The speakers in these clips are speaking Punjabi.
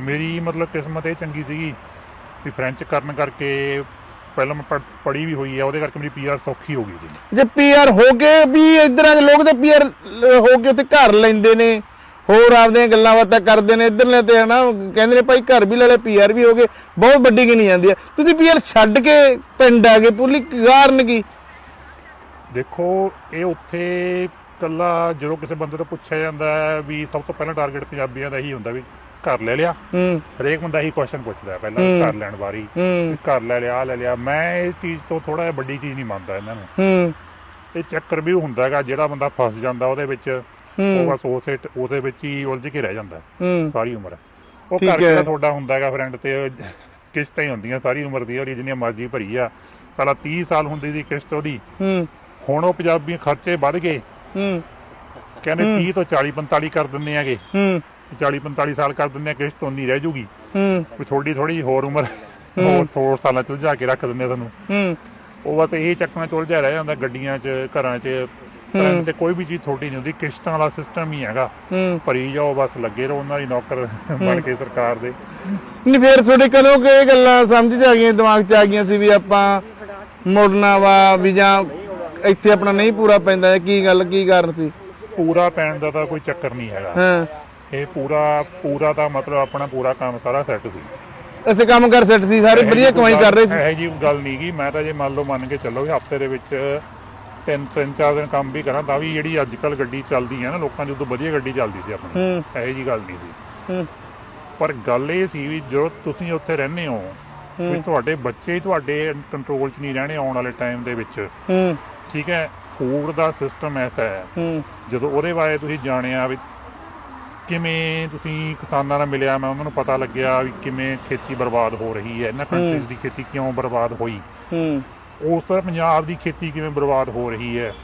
ਮੇਰੀ ਮਤਲਬ ਕਿਸਮਤ ਇਹ ਚੰਗੀ ਸੀਗੀ ਵੀ ਫ੍ਰੈਂਚ ਕਰਨ ਕਰਕੇ ਪਹਿਲਾਂ ਮੈਂ ਪੜ੍ਹੀ ਵੀ ਹੋਈ ਹੈ ਉਹਦੇ ਕਰਕੇ ਮੇਰੀ ਪੀਆਰ ਸੌਖੀ ਹੋ ਗਈ ਸੀ। ਜੇ ਪੀਆਰ ਹੋ ਕੇ ਵੀ ਇਧਰਾਂ ਦੇ ਲੋਕ ਤੇ ਪੀਆਰ ਹੋ ਕੇ ਤੇ ਘਰ ਲੈਂਦੇ ਨੇ ਹੋਰ ਆਪਦੀਆਂ ਗੱਲਾਂ ਬਾਤਾਂ ਕਰਦੇ ਨੇ ਇਧਰਲੇ ਤੇ ਹਨਾ ਕਹਿੰਦੇ ਨੇ ਭਾਈ ਘਰ ਵੀ ਲੈ ਲੈ ਪੀਆਰ ਵੀ ਹੋ ਗਏ ਬਹੁਤ ਵੱਡੀ ਗਿਣੀ ਜਾਂਦੀ ਆ। ਤੁਸੀਂ ਪੀਆਰ ਛੱਡ ਕੇ ਪਿੰਡ ਆ ਗਏ ਪੁੱਲੀ ਕਾਰਨ ਕੀ? ਦੇਖੋ ਇਹ ਉੱਥੇ ਕੱਲਾ ਜਦੋਂ ਕਿਸੇ ਬੰਦੇ ਤੋਂ ਪੁੱਛਿਆ ਜਾਂਦਾ ਹੈ ਵੀ ਸਭ ਤੋਂ ਪਹਿਲਾਂ ਟਾਰਗੇਟ ਪੰਜਾਬੀਆਂ ਦਾ ਇਹੀ ਹੁੰਦਾ ਵੀ ਘਰ ਲੈ ਲਿਆ। ਹੂੰ। ਹਰੇਕ ਬੰਦਾ ਇਹੀ ਕੁਐਸਚਨ ਪੁੱਛਦਾ ਹੈ ਪਹਿਲਾਂ ਹੂੰ। ਘਰ ਲੈਣ ਵਾਰੀ ਹੂੰ। ਘਰ ਲੈ ਲਿਆ ਆਹ ਲੈ ਲਿਆ। ਮੈਂ ਇਸ ਚੀਜ਼ ਤੋਂ ਥੋੜਾ ਜਿਹਾ ਵੱਡੀ ਚੀਜ਼ ਨਹੀਂ ਮੰਨਦਾ ਇਹਨਾਂ ਨੂੰ। ਹੂੰ। ਇਹ ਚੱਕਰ ਵੀ ਹੁੰਦਾ ਹੈਗਾ ਜਿਹੜਾ ਬੰਦਾ ਫਸ ਜਾਂਦਾ ਉਹਦੇ ਵਿੱਚ ਉਹ ਹੂੰ ਬਸ ਉਸੇ ਉਹਦੇ ਵਿੱਚ ਹੀ ਉਲਝ ਕੇ ਰਹਿ ਜਾਂਦਾ ਹੈ। ਹੂੰ। ਸਾਰੀ ਉਮਰ। ਉਹ ਘਰ ਹੈ। ਕਿਹੜਾ ਤੁਹਾਡਾ ਹੁੰਦਾ ਹੈਗਾ ਫਰੈਂਡ ਤੇ ਕਿਸ਼ਤਾਂ ਹੀ ਹੁੰਦੀਆਂ ਸਾਰੀ ਉਮਰ ਦੀ ਉਹਦੀ ਜਿੰਨੀਆਂ ਮਰਜ਼ੀ ਭਰੀ ਆ। ਪਹਿਲਾਂ 30 ਸਾਲ ਹੁੰਦੀ ਸੀ ਕਿਸ਼ਤ ਉਹਦੀ। ਹੂੰ। ਹੁਣ ਉਹ ਪੰਜਾਬੀ ਖਰਚੇ ਵੱਧ ਗਏ। ਹੂੰ। ਕਹਿੰਦੇ 30 ਤੋਂ 40 45 ਕਰ ਦਿੰਨੇ ਆਗੇ ਹੂੰ। 40 45 ਸਾਲ ਕਰ ਦਿੰਨੇ ਆ ਕਿਸ਼ਤ ਉਨੀ ਰਹਿ ਜੂਗੀ। ਹੂੰ। ਵੀ ਥੋੜੀ ਥੋੜੀ ਹੋਰ ਉਮਰ ਹੋਰ ਥੋੜ ਸਾਲਾਂ ਚ ਉਲਝਾ ਕੇ ਰੱਖ ਦਿੰਦੇ ਆ ਤੁਹਾਨੂੰ ਹੂੰ। ਉਹ ਬਸ ਇਹ ਚੱਕਰਾਂ ਚ ਉਲਝਿਆ ਰਹਿ ਜਾਂਦਾ ਗੱਡੀਆਂ 'ਚ ਘਰਾਂ 'ਚ। ਤੇ ਕੋਈ ਵੀ ਚੀਜ਼ ਥੋੜੀ ਨਹੀਂ ਹੁੰਦੀ ਕਿਸ਼ਤਾਂ ਵਾਲਾ ਸਿਸਟਮ ਹੀ ਹੈਗਾ। ਹੂੰ। ਭਰੀ ਜਾਓ ਬਸ ਲੱਗੇ ਰਹੋ ਉਹਨਾਂ ਦੀ ਨੌਕਰ ਬਣ ਕੇ ਸਰਕਾਰ ਦੇ। ਨਹੀਂ ਫੇਰ ਤੁਹਾਡੇ ਕਦੋਂ ਕਿ ਇਹ ਗੱਲਾਂ ਸਮਝ ਚ ਆ ਗਈਆਂ ਦਿਮਾਗ ਚ ਆ ਗਈਆਂ ਸੀ ਵੀ ਆਪਾਂ ਮੁੜਨਾ ਵਾ ਵੀ ਜਾਂ ਇੱਥੇ ਆਪਣਾ ਨਹੀਂ ਪੂਰਾ ਪੈਂਦਾ ਕੀ ਗੱਲ ਕੀ ਕਾਰਨ ਸੀ? ਪੂਰਾ ਪੈਣ ਦਾ ਤਾਂ ਕੋਈ ਚੱਕਰ ਨਹੀਂ ਹੈਗਾ। ਹਾਂ। ਇਹ ਪੂਰਾ ਪੂਰਾ ਤਾਂ ਮਤਲਬ ਆਪਣਾ ਪੂਰਾ ਕੰਮ ਸਾਰਾ ਸੈੱਟ ਸੀ। ਅਸੀਂ ਕੰਮ ਕਰ ਸੈੱਟ ਸੀ ਸਾਰੇ ਵਧੀਆ ਕਮਾਈ ਕਰ ਰਹੇ ਸੀ। ਇਹ ਜੀ ਗੱਲ ਨਹੀਂ ਗੀ ਮੈਂ ਤਾਂ ਜੇ ਮੰਨ ਲਓ ਮੰਨ ਕੇ ਚੱਲੋ ਵੀ ਹਫ਼ਤੇ ਦੇ ਵਿੱਚ ਤਿੰਨ ਤਿੰਨ ਚਾਰ ਦਿਨ ਕੰਮ ਵੀ ਕਰਾਂ ਤਾਂ ਵੀ ਜਿਹੜੀ ਅੱਜ ਕੱਲ ਗੱਡੀ ਚੱਲਦੀ ਹੈ ਨਾ ਲੋਕਾਂ ਦੀ ਉਦੋਂ ਵਧੀਆ ਗੱਡੀ ਚੱਲਦੀ ਸੀ ਆਪਣੀ। ਇਹੋ ਜੀ ਗੱਲ ਨਹੀਂ ਸੀ ਪਰ ਗੱਲ ਇਹ ਸੀ ਵੀ ਜੋ ਤੁਸੀਂ ਉੱਥੇ ਰਹਿੰਦੇ ਹੋ ਵੀ ਤੁਹਾਡੇ ਬੱਚੇ ਹੀ ਤੁਹਾਡੇ ਕੰਟਰੋਲ 'ਚ ਨਹੀਂ ਰਹਿਣੇ ਆਉਣ ਵਾਲੇ ਟਾਈਮ ਦੇ ਵਿੱਚ। ਠੀਕ ਹੈ ਫੂਡ ਦਾ ਸਿਸਟਮ ਐਸਾ ਹੈ। ਹੂੰ। ਜਦੋਂ ਉਹਦੇ ਬਾਰੇ ਤੁਸੀਂ ਜਾਣਿਆ ਵੀ ਕਿਵੇਂ ਤੁਸੀਂ ਕਿਸਾਨਾਂ ਨਾਲ ਮਿਲਿਆ? ਮੈਂ ਉਹਨਾਂ ਨੂੰ ਪਤਾ ਲੱਗਿਆ ਵੀ ਕਿਵੇਂ ਖੇਤੀ ਬਰਬਾਦ ਹੋ ਰਹੀ ਹੈ। ਇਹਨਾਂ ਕੰਟਰੀਜ਼ ਦੀ ਖੇਤੀ ਕਿਉਂ ਬਰਬਾਦ ਹੋਈ? ਹੂੰ। ਉਸ ਤਰ੍ਹਾਂ ਪੰਜਾਬ ਦੀ ਖੇਤੀ ਕਿਵੇਂ ਬਰਬਾਦ ਹੋ ਰਹੀ ਹੈ।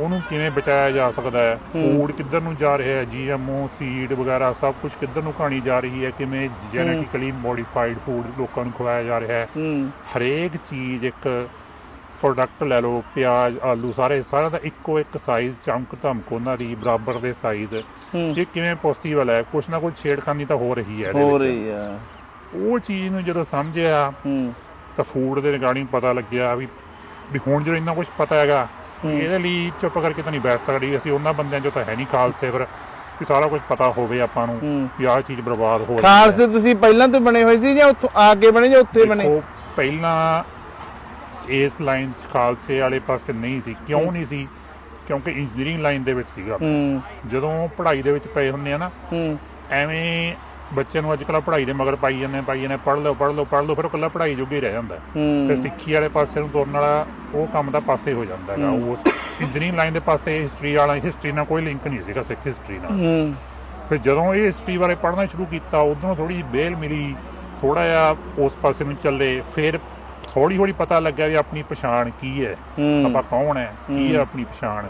ਉਹਨੂੰ ਕਿਵੇਂ ਬਚਾਇਆ ਜਾ ਸਕਦਾ ਹੈ? ਫੂਡ ਕਿੱਧਰ ਨੂੰ ਜਾ ਰਿਹਾ ਹੈ? ਜੀਐਮਓ ਸੀਡ ਵਗੈਰਾ ਸਭ ਕੁਝ ਕਿੱਧਰ ਨੂੰ ਕਹਾਣੀ ਜਾ ਰਹੀ ਹੈ? ਕਿਵੇਂ ਜੈਨੇਟਿਕਲੀ ਮੋਡੀਫਾਈਡ ਫੂਡ ਲੋਕਾਂ ਨੂੰ ਖਵਾਇਆ ਜਾ ਰਿਹਾ ਹੂੰ। ਹਰੇਕ ਚੀਜ਼ ਇੱਕ ਪ੍ਰੋਡਕਟ ਲੈ ਲਓ ਪਿਆਜ਼ ਆਲੂ ਸਾਰੇ ਸਾਰਿਆਂ ਦਾ ਇੱਕੋ ਇੱਕ ਸਾਈਜ਼ ਚਮਕ ਧਮਕ ਉਹਨਾਂ ਦੀ ਬਰਾਬਰ ਦੇ ਸਾਈਜ਼ ਹੂੰ। ਇਹ ਕਿਵੇਂ ਪੋਸੀਬਲ ਹੈ? ਕੁਛ ਨਾ ਕੁਛ ਛੇੜਖਾਨੀ ਤਾਂ ਹੋ ਰਹੀ ਹੈ ਹੋ। ਰਹੀ ਆ ਉਹ ਚੀਜ਼ ਨੂੰ ਜਦੋਂ ਸਮਝਿਆ ਹੂੰ। ਤਾਂ ਫੂਡ ਦੇ ਰਿਗਾਰਡਿੰਗ ਪਤਾ ਲੱਗਿਆ ਵੀ ਵੀ ਹੁਣ ਜਦੋਂ ਇੰਨਾ ਕੁਝ ਪਤਾ ਹੈਗਾ ਇਹਦੇ ਲਈ ਚੁੱਪ ਕਰਕੇ ਤਾਂ ਨਹੀਂ ਬੈਠ ਸਕਦੀ। ਅਸੀਂ ਉਹਨਾਂ ਬੰਦਿਆਂ ਚੋਂ ਤਾਂ ਹੈ ਨਹੀਂ ਖਾਲਸੇ ਪਰ ਵੀ ਸਾਰਾ ਕੁਝ ਪਤਾ ਹੋਵੇ ਆਪਾਂ ਨੂੰ ਹੂੰ। ਵੀ ਆਹ ਚੀਜ਼ ਬਰਬਾਦ ਹੋ ਰਹੀ ਹੈ। ਖਾਲਸੇ ਤੁਸੀਂ ਪਹਿਲਾਂ ਤੋਂ ਬਣੇ ਹੋਏ ਸੀ ਜਾਂ ਉੱਥੋਂ ਆ ਕੇ ਬਣੇ ਜਾਂ ਉੱਥੇ ਬਣੇ? ਪਹਿਲਾਂ ਇਸ ਲਾਈਨ 'ਚ ਖਾਲਸੇ ਵਾਲੇ ਪਾਸੇ ਨਹੀਂ ਸੀ। ਕਿਉਂ ਨਹੀਂ ਸੀ? ਕਿਉਂਕਿ ਇੰਜੀਨੀਅਰਿੰਗ ਲਾਈਨ ਦੇ ਵਿੱਚ ਸੀਗਾ ਹੂੰ। ਜਦੋਂ ਪੜ੍ਹਾਈ ਦੇ ਵਿੱਚ ਪਏ ਹੁੰਦੇ ਆ ਨਾ ਹੂੰ। ਐਵੇਂ ਬੱਚੇ ਨੂੰ ਅੱਜ ਕੱਲ੍ਹ ਪੜ੍ਹਾਈ ਦੇ ਮਗਰ ਪਾਈ ਜਾਂਦੇ ਪਾਈ ਜਾਂਦੇ ਪੜ੍ਹ ਲਓ ਪੜ੍ਹ ਲਓ ਪੜ੍ਹ ਲਓ ਫਿਰ ਇਕੱਲਾ ਪੜ੍ਹਾਈ ਜੋਗੇ ਰਹਿ ਜਾਂਦਾ। ਤੇ ਸਿੱਖੀ ਵਾਲੇ ਪਾਸੇ ਨੂੰ ਤੁਰਨ ਵਾਲਾ ਉਹ ਕੰਮ ਦਾ ਪਾਸੇ ਹੋ ਜਾਂਦਾ ਹੈਗਾ। ਉਹ ਇੰਜੀਨੀਅਰਿੰਗ ਲਾਈਨ ਦੇ ਪਾਸੇ ਹਿਸਟਰੀ ਵਾਲਾ ਹਿਸਟਰੀ ਨਾਲ ਕੋਈ ਲਿੰਕ ਨਹੀਂ ਸੀਗਾ ਸਿੱਖ ਹਿਸਟਰੀ ਨਾਲ। ਫਿਰ ਜਦੋਂ ਇਹ ਹਿਸਟਰੀ ਬਾਰੇ ਪੜ੍ਹਨਾ ਸ਼ੁਰੂ ਕੀਤਾ ਉਦੋਂ ਥੋੜੀ ਜਿਹੀ ਬੇਲ ਮਿਲੀ ਥੋੜਾ ਜਿਹਾ ਉਸ ਪਾਸੇ ਨੂੰ ਚੱਲੇ ਫਿਰ ਹੌਲੀ ਹੌਲੀ ਪਤਾ ਲੱਗਿਆ ਵੀ ਆਪਣੀ ਪਛਾਣ ਕੀ ਹੈ ਆਪਾਂ ਕੌਣ ਹੈ ਕੀ ਹੈ। ਆਪਣੀ ਪਛਾਣ।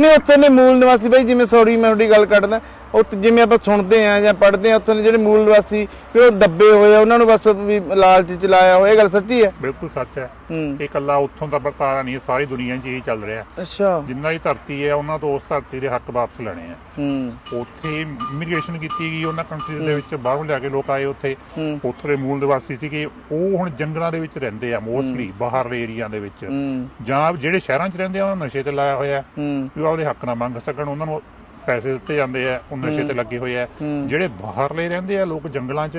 ਨਹੀਂ ਉੱਥੇ ਨੇ ਮੂਲ ਨਿਵਾਸੀ ਬਾਈ ਜਿਵੇਂ ਸੌਰੀ ਮੈਂ ਤੁਹਾਡੀ ਗੱਲ ਕੱਢਦਾ। ਉੱਥੇ ਜਿਵੇਂ ਆਪਾਂ ਸੁਣਦੇ ਆ ਜਾਂ ਪੜ੍ਹਦੇ ਆ ਉੱਥੇ ਜਿਹੜੇ ਮੂਲ ਨਿਵਾਸੀ ਵੀ ਉਹ ਦੱਬੇ ਹੋਏ ਆ ਉਹਨਾਂ ਨੂੰ ਬਸ ਵੀ ਲਾਲਚ ਚ ਲਾਇਆ ਹੋਇਆ ਇਹ ਗੱਲ ਸੱਚੀ ਹੈ? ਬਿਲਕੁਲ ਸੱਚ ਹੈ। ਹੂੰ। ਇਹ ਇਕੱਲਾ ਉੱਥੋਂ ਦਾ ਵਰਤਾਰਾ ਨਹੀਂ ਹੈ, ਸਾਰੀ ਦੁਨੀਆ 'ਚ ਇਹ ਚੱਲ ਰਿਹਾ। ਅੱਛਾ। ਜਿੰਨਾ ਦੀ ਧਰਤੀ ਹੈ ਉਹਨਾਂ ਤੋਂ ਉਸ ਧਰਤੀ ਦੇ ਹੱਕ ਵਾਪਸ ਲੈਣੇ ਆ। ਹੂੰ। ਉੱਥੇ ਇਮੀਗ੍ਰੇਸ਼ਨ ਕੀਤੀ ਗਈ ਉਹਨਾਂ ਕੰਟਰੀਜ਼ ਦੇ ਵਿੱਚ ਬਾਹਰੋਂ ਲਿਆ ਕੇ ਲੋਕ ਆਏ ਉੱਥੇ। ਹੂੰ। ਉੱਥੇ ਦੇ ਮੂਲ ਨਿਵਾਸੀ ਸੀਗੇ ਉਹ ਹੁਣ ਜੰਗਲਾਂ ਦੇ ਵਿੱਚ ਰਹਿੰਦੇ ਆ ਮੋਸਟਲੀ ਬਾਹਰਲੇ ਏਰੀਆ ਦੇ ਵਿੱਚ। ਹੂੰ। ਜਾਂ ਜਿਹੜੇ ਸ਼ਹਿਰਾਂ 'ਚ ਰਹਿੰਦੇ ਆ ਉਹਨਾਂ ਨਸ਼ੇ ਤੇ ਲਾਇਆ ਹੋਇਆ। ਹੂੰ ਵੀ ਉਹ ਆਪਦੇ ਹੱਕ ਨਾਲ ਮੰਗ ਸਕਣ ਉਹਨਾਂ ਨੂੰ ਪੈਸੇ ਦਿੱਤੇ ਜਾਂਦੇ ਆ ਉਹ ਨਸ਼ੇ ਤੇ ਲੱਗੇ ਹੋਏ ਆ। ਜਿਹੜੇ ਬਾਹਰਲੇ ਰਹਿੰਦੇ ਆ ਲੋਕ ਜੰਗਲਾਂ 'ਚ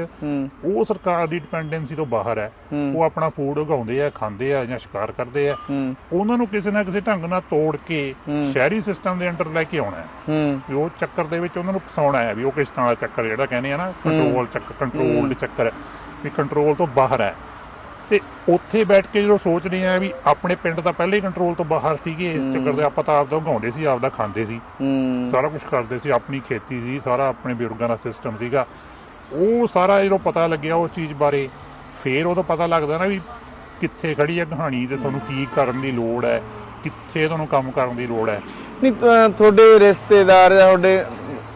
ਉਹ ਸਰਕਾਰ ਦੀ ਡਿਪੈਂਡੈਂਸੀ ਤੋਂ ਬਾਹਰ ਹੈ। ਉਹ ਆਪਣਾ ਫੂਡ ਉਗਾਉਂਦੇ ਆ ਖਾਂਦੇ ਆ ਜਾਂ ਸ਼ਿਕਾਰ ਕਰਦੇ ਆ। ਉਹਨਾਂ ਨੂੰ ਕਿਸੇ ਨਾ ਕਿਸੇ ਢੰਗ ਨਾਲ ਤੋੜ ਕੇ। ਸ਼ਹਿਰੀ ਸਿਸਟਮ ਦੇ ਅੰਡਰ ਲੈ ਕੇ ਆਉਣਾ ਹੈ। ਵੀ ਉਹ ਚੱਕਰ ਦੇ ਵਿੱਚ ਉਹਨਾਂ ਨੂੰ ਫਸਾਉਣਾ ਹੈ ਵੀ ਉਹ ਕਿਸ ਤਰ੍ਹਾਂ ਦਾ ਚੱਕਰ ਜਿਹੜਾ ਕਹਿੰਦੇ ਆ ਨਾ ਕੰਟਰੋਲ ਚੱਕਰ ਕੰਟਰੋਲਡ ਚੱਕਰ ਵੀ ਕੰਟਰੋਲ ਤੋਂ ਬਾਹਰ ਹੈ। ਤੇ ਉੱਥੇ ਬੈਠ ਕੇ ਜਦੋਂ ਸੋਚਦੇ ਆ ਵੀ ਆਪਣੇ ਪਿੰਡ ਤਾਂ ਪਹਿਲੇ ਹੀ ਕੰਟਰੋਲ ਤੋਂ ਬਾਹਰ ਸੀਗੇ ਇਸ ਚੱਕਰ ਦੇ ਆਪਾਂ ਤਾਂ ਆਪਦਾ ਉਗਾਉਂਦੇ ਸੀ ਆਪਦਾ ਖਾਂਦੇ ਸੀ। ਸਾਰਾ ਕੁਝ ਕਰਦੇ ਸੀ ਆਪਣੀ ਖੇਤੀ ਸੀ ਸਾਰਾ ਆਪਣੇ ਬਜ਼ੁਰਗਾਂ ਦਾ ਸਿਸਟਮ ਸੀਗਾ। ਉਹ ਸਾਰਾ ਜਦੋਂ ਪਤਾ ਲੱਗਿਆ ਉਸ ਚੀਜ਼ ਬਾਰੇ ਫੇਰ ਉਦੋਂ ਪਤਾ ਲੱਗਦਾ ਨਾ ਵੀ ਕਿੱਥੇ ਖੜੀ ਹੈ ਕਹਾਣੀ ਤੇ ਤੁਹਾਨੂੰ ਕੀ ਕਰਨ ਦੀ ਲੋੜ ਹੈ ਕਿੱਥੇ ਤੁਹਾਨੂੰ ਕੰਮ ਕਰਨ ਦੀ ਲੋੜ ਹੈ। ਨਹੀਂ ਤੁਹਾਡੇ ਰਿਸ਼ਤੇਦਾਰ ਤੁਹਾਡੇ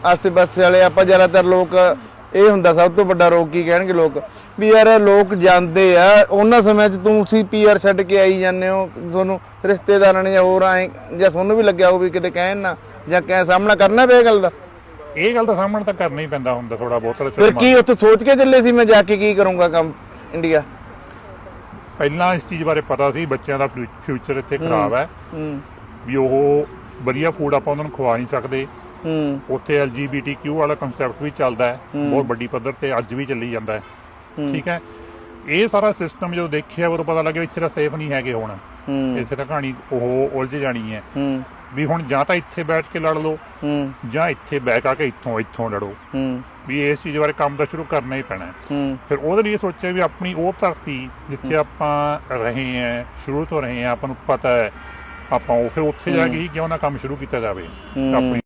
ਆਸੇ-ਪਾਸੇ ਵਾਲੇ ਆਪਾਂ ਜ਼ਿਆਦਾਤਰ ਲੋਕ ਇਹ ਹੁੰਦਾ ਸਭ ਤੋਂ ਵੱਡਾ ਰੋਗ ਕੀ ਕਹਿਣਗੇ ਲੋਕ? ਵੀ ਯਾਰ ਲੋਕ ਜਾਂਦੇ ਆ ਉਹਨਾਂ ਸਮਿਆਂ 'ਚ ਤੁਸੀਂ ਪੀਆਰ ਛੱਡ ਕੇ ਆਈ ਜਾਂਦੇ ਹੋ ਤੁਹਾਨੂੰ ਰਿਸ਼ਤੇਦਾਰਾਂ ਨੇ ਜਾਂ ਹੋਰ ਆਏ ਜਾਂ ਤੁਹਾਨੂੰ ਵੀ ਲੱਗਿਆ ਵੀ ਕਿਤੇ ਕਹਿਣ ਨਾ ਜਾਂ ਕਹਿ ਸਾਹਮਣਾ ਕਰਨਾ ਪਿਆ ਗੱਲ ਦਾ? ਇਹ ਗੱਲ ਦਾ ਸਾਹਮਣਾ ਤਾਂ ਕਰਨਾ ਹੀ ਪੈਂਦਾ ਹੁੰਦਾ ਥੋੜਾ ਬਹੁਤ ਫਿਰ ਕੀ ਉੱਥੇ ਸੋਚ ਕੇ ਚੱਲੇ ਸੀ ਮੈਂ ਜਾ ਕੇ ਕੀ ਕਰੂੰਗਾ ਕੰਮ ਇੰਡੀਆ? ਪਹਿਲਾਂ ਇਸ ਚੀਜ਼ ਬਾਰੇ ਪਤਾ ਸੀ ਬੱਚਿਆਂ ਦਾ ਫਿਊਚਰ ਇੱਥੇ ਖਰਾਬ ਹੈ। ਹੂੰ। ਵੀ ਉਹ ਵਧੀਆ ਫੂਡ ਆਪਾਂ ਉਹਨਾਂ ਨੂੰ ਖਵਾ ਨਹੀਂ ਸਕਦੇ। ਹੂੰ। ਉੱਥੇ LGBTQ ਵਾਲਾ ਕਨਸੈਪਟ ਵੀ ਚੱਲਦਾ ਹੈ। ਬਹੁਤ ਵੱਡੀ ਪੱਧਰ ਤੇ ਅੱਜ ਵੀ ਚੱਲੀ ਜਾਂਦਾ ਹੈ। ਠੀਕ ਹੈ। ਇਹ ਸਾਰਾ ਸਿਸਟਮ ਜਦੋਂ ਦੇਖਿਆ ਉਦੋਂ ਪਤਾ ਲੱਗਿਆ ਇੱਥੇ ਤਾਂ ਸੇਫ ਨਹੀਂ ਹੈਗੇ ਹੁਣ। ਹੂੰ। ਇੱਥੇ ਤਾਂ ਕਹਾਣੀ ਉਹ ਉਲਝ ਜਾਣੀ ਹੈ। ਹੂੰ। ਵੀ ਹੁਣ ਜਾਂ ਤਾਂ ਇੱਥੇ ਬੈਠ ਕੇ ਲੜ ਲਓ ਹੂੰ। ਜਾਂ ਇੱਥੇ ਬੈਠ ਆ ਕੇ ਇੱਥੋਂ ਇੱਥੋਂ ਲੜੋ। ਹੂੰ। ਵੀ ਇਸ ਚੀਜ਼ ਬਾਰੇ ਕੰਮ ਤਾਂ ਸ਼ੁਰੂ ਕਰਨਾ ਹੀ ਪੈਣਾ ਹੈ। ਹੂੰ। ਫਿਰ ਉਹਦੇ ਲਈ ਸੋਚਿਆ ਵੀ ਆਪਣੀ ਉਹ ਧਰਤੀ ਜਿੱਥੇ ਆਪਾਂ ਰਹੇ ਆਂ ਸ਼ੁਰੂ ਤੋਂ ਰਹੇ ਆਂ ਆਪਾਂ ਨੂੰ ਪਤਾ ਹੈ ਆਪਾਂ ਉਹ ਫਿਰ ਉੱਥੇ ਜਾ ਕੇ ਹੀ ਕਿਉਂ ਨਾ ਕੰਮ ਸ਼ੁਰੂ ਕੀਤਾ ਜਾਵੇ। ਹੂੰ। ਆਪਣੀ